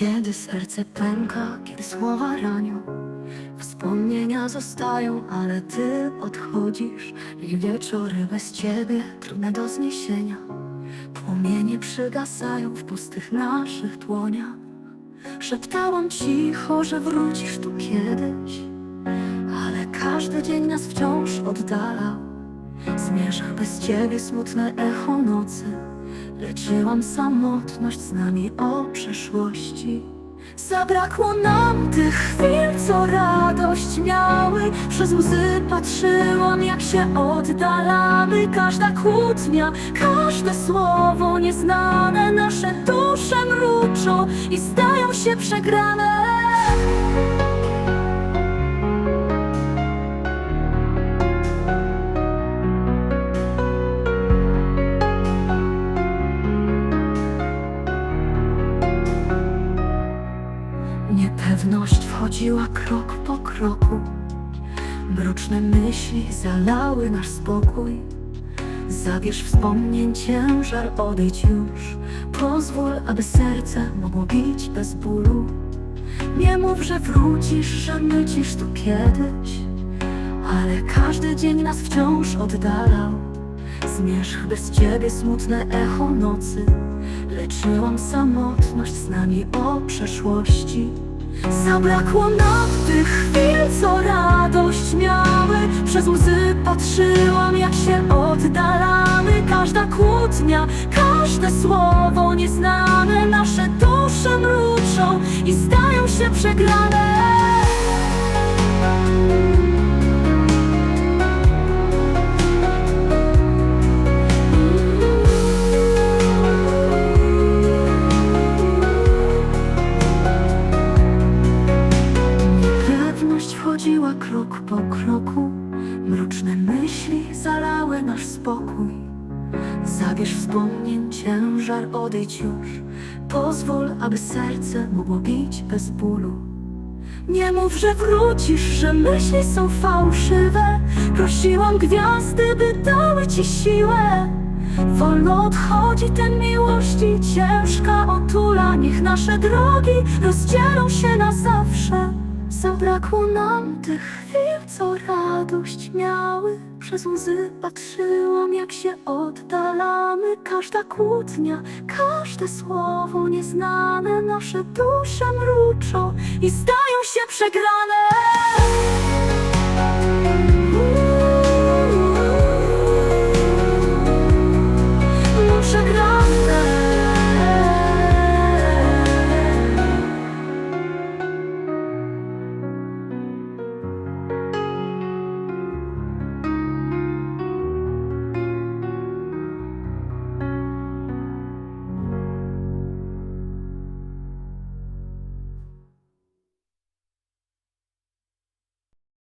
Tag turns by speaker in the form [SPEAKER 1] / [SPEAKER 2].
[SPEAKER 1] Kiedy serce pęka, kiedy słowa ranią Wspomnienia zostają, ale ty odchodzisz. I wieczory bez ciebie trudne do zniesienia. Płomienie przygasają w pustych naszych dłoniach. Szeptałam cicho, że wrócisz tu kiedyś Ale każdy dzień nas wciąż oddalał Zmierzch bez ciebie smutne echo nocy. Leczyłam samotność z nami o przeszłości. Zabrakło nam tych chwil, co radość miały. Przez łzy patrzyłam, jak się oddalamy. Każda kłótnia, każde słowo nieznane Nasze dusze mruczą i stają się przegrane Niepewność wchodziła krok po kroku. Mroczne myśli zalały nasz spokój. Zabierz wspomnień ciężar, odejdź już. Pozwól, aby serce mogło bić bez bólu. Nie mów, że wrócisz, że mycisz tu kiedyś Ale każdy dzień nas wciąż oddalał. Zmierzch bez ciebie smutne echo nocy. Leczyłam samotność z nami o przeszłości Zabrakło nam tych chwil, co radość miały. Przez łzy patrzyłam, jak się oddalamy. Każda kłótnia, każde słowo nieznane. Nasze dusze mruczą i stają się przegrane nasz spokój Zabierz wspomnień ciężar, odejdź już. Pozwól, aby serce mogło bić bez bólu. Nie mów, że wrócisz, że myśli są fałszywe. Prosiłam gwiazdy, by dały ci siłę. Wolno odchodzi ten miłości ciężka otula. Niech nasze drogi rozdzielą się na zawsze. Zabrakło nam tych chwil, co radość miały Przez łzy patrzyłam, jak się oddalamy. Każda kłótnia, każde słowo nieznane Nasze dusze mruczą i stają się przegrane